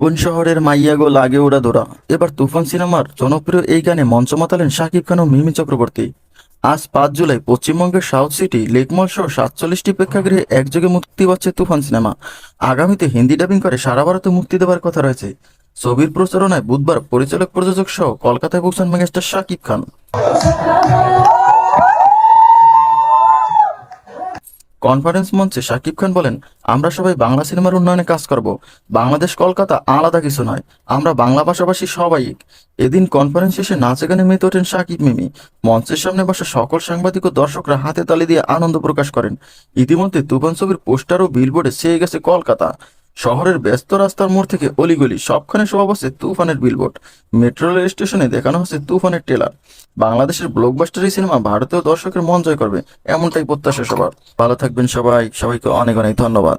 কোন শহরের মাইয়া গো লাগে ওরা দোরা। এবার তুফান সিনেমার জনপ্রিয় এই গানে মঞ্চ মাতালেন শাকিব খান ও মিমি চক্রবর্তী। আজ পাঁচ জুলাই পশ্চিমবঙ্গের সাউথ সিটি লেকমল সহ সাতচল্লিশটি প্রেক্ষাগৃহে একযোগে মুক্তি পাচ্ছে তুফান সিনেমা। আগামীতে হিন্দি ডাবিং করে সারা ভারতে মুক্তি দেওয়ার কথা রয়েছে। ছবির প্রচারণায় বুধবার পরিচালক, প্রযোজক সহ কলকাতায় পৌঁছান মেগাস্টার শাকিব খান। কনফারেন্স মঞ্চে শাকিব খান বলেন, আমরা সবাই বাংলা সিনেমার উন্নয়নে কাজ করব। বাংলাদেশ, কলকাতা আলাদা কিছু নয়। আমরা বাংলা ভাষাভাষী সবাই। এদিন কনফারেন্স শেষে নাচে গানে মেতে ওঠেন শাকিব মিমি। মঞ্চের সামনে বসা সকল সাংবাদিক ও দর্শকরা হাতে তালি দিয়ে আনন্দ প্রকাশ করেন। ইতিমধ্যে তুফান ছবির পোস্টার ও বিলবোর্ডে ছেয়ে গেছে কলকাতা। শহরের ব্যস্ত রাস্তার মোড় থেকে অলিগলি, সবখানে শোভা বসে তুফানের বিলবোর্ড মেট্রো রেল স্টেশনে দেখানো হচ্ছে তুফানের টেলার বাংলাদেশের ব্লকবাস্টার এই সিনেমা ভারতীয় দর্শকের মন জয় করবে এমনটাই প্রত্যাশা সবার। ভালো থাকবেন সবাই, সবাইকে অনেক অনেক ধন্যবাদ।